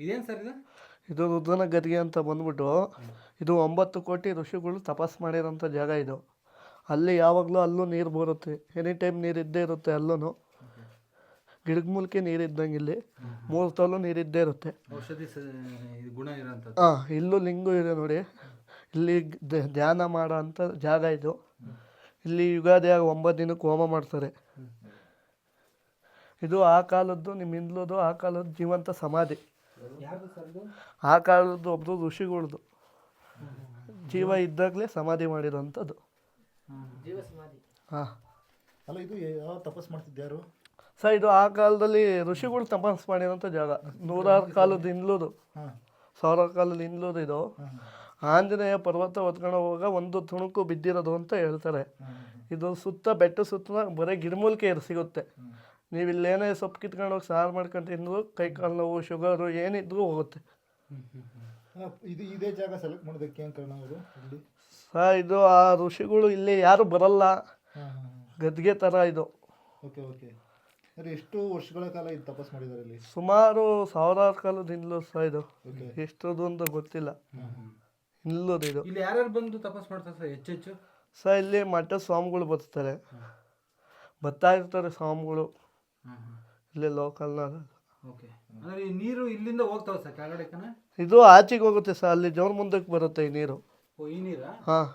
ಇದೇನು ಸರ್ ಇದು? ಇದು ರುದ್ರನ ಗದ್ಗೆ ಅಂತ ಬಂದ್ಬಿಟ್ಟು ಇದು ಒಂಬತ್ತು ಕೋಟಿ ಋಷಿಗಳು ತಪಸ್ ಮಾಡಿರೋಂಥ ಜಾಗ ಇದು. ಅಲ್ಲಿ ಯಾವಾಗಲೂ ಅಲ್ಲೂ ನೀರು ಬರುತ್ತೆ. ಎನಿ ಟೈಮ್ ನೀರು ಇದ್ದೇ ಇರುತ್ತೆ ಅಲ್ಲೂ ಗಿಡದ ಮೂಲಕ ನೀರು ಇದ್ದಂಗೆ ಇಲ್ಲಿ. ಮೂರು ತೋಲು ನೀರು ಇದ್ದೇ ಇರುತ್ತೆ. ಔಷಧಿ ಗುಣ ಇರೋಂಥದ್ದು. ಹಾಂ ಇಲ್ಲೂ ಲಿಂಗು ಇದೆ ನೋಡಿ. ಇಲ್ಲಿ ದ- ಧ್ಯಾನ ಮಾಡೋ ಅಂಥ ಜಾಗ ಇದು. ಇಲ್ಲಿ ಯುಗಾದಿ ಆಗ ಒಂಬತ್ತು ದಿನಕ್ಕೆ ಹೋಮ ಮಾಡ್ತಾರೆ. ಇದು ಆ ಕಾಲದ್ದು ನಿಮ್ಮ ಹಿಂದ್ಲದು ಆ ಕಾಲದ ಜೀವಂತ ಸಮಾಧಿ. ಆ ಕಾಲದ್ದು ಒಬ್ಬರು ಋಷಿಗಳದ್ದು ಜೀವ ಇದ್ದಾಗಲೇ ಸಮಾಧಿ ಮಾಡಿರೋಂಥದ್ದು. ಹಾಂ. ಅಲ್ಲ ಇದು ಯಾವ ತಪಸ್ ಮಾಡ್ತಿದ್ಯಾರು ಸರ್ ಇದು ಆ ಕಾಲದಲ್ಲಿ ಋಷಿಗಳು ತಪಸ್ ಮಾಡಿರೋಂಥ ಜಾಗ. ನೂರಾರು ಕಾಲದ ಹಿಂದ್ಲೂರು. ಸಾವಿರ ಕಾಲದ ಹಿಂದ್ಲೂರು ಇದು. ಆಂಜನೇಯ ಪರ್ವತ ಹೊತ್ಕೊಂಡು ಹೋಗುವಾಗ ಒಂದು ತುಣುಕು ಬಿದ್ದಿರೋದು ಅಂತ ಹೇಳ್ತಾರೆ. ಇದು ಸುತ್ತ ಬೆಟ್ಟ ಸುತ್ತ ಬರೀ ಗಿಡಮೂಲಿಕೆ ಸಿಗುತ್ತೆ. ನೀವು ಇಲ್ಲೇನೇ ಸೊಪ್ಪು ಕಿತ್ಕೊಂಡು ಹೋಗಿ ಸಾರು ಮಾಡ್ಕೊಂಡು ತಿಂದು ಕೈ ಕಾಲು ನೋವು ಶುಗರು ಏನಿದ್ರು ಹೋಗುತ್ತೆ. ಇದು ಇದೇ ಜಾಗ ಸೆಲೆಕ್ಟ್ ಮಾಡೋದಕ್ಕೆ ಏನು ಕಾರಣ ಅವರು ಇಲ್ಲಿ? ಸರ್ ಇದು ಆ ಋಷಿಗಳು ಇಲ್ಲಿ ಯಾರು ಬರಲ್ಲ. ಗದ್ಗೆ ಥರ ಇದು. Okay okay. ಅಂದರೆ ಎಷ್ಟು ವರ್ಷಗಳ ಕಾಲ ಇದು ತಪಸ್ ಮಾಡಿದ್ದಾರೆ ಇಲ್ಲಿ? ಸುಮಾರು ಸಾವಿರಾರು ಕಾಲದಿಂದಲೂ ಸಹ ಇದು. ಓಕೆ. ಎಷ್ಟದು ಅಂತ ಗೊತ್ತಿಲ್ಲ. ಹಿಂದ್ಲದು ಇದು. ಇಲ್ಲಿ ಯಾರ್ಯಾರು ಬಂದು ತಪಸ್ ಮಾಡ್ತಾರೆ ಸರ್ ಹೆಚ್ಚೆಚ್ಚು? ಸರ್ ಇಲ್ಲಿ ಮಠ ಸ್ವಾಮಿಗಳು ಬರ್ತಾರೆ ಬರ್ತಾ ಇರ್ತಾರೆ ಸ್ವಾಮಿಗಳು. ಇಲ್ಲೇ ಲೋಕಲ್ ಓಕೆ ಅಂದರೆ ಈ ನೀರು ಇಲ್ಲಿಂದ ಹೋಗ್ತಾವ ಸರ್ ಕೆಳಗಡೆ ಕಣ? ಇದು ಆಚೆಗೆ ಹೋಗುತ್ತೆ ಸರ್ ಅಲ್ಲಿ ಜೋರ್ ಮುಂದಕ್ಕೆ ಬರುತ್ತೆ ಈ ನೀರು. ಓ ಈ ನೀರಾ? ಹಾಂ.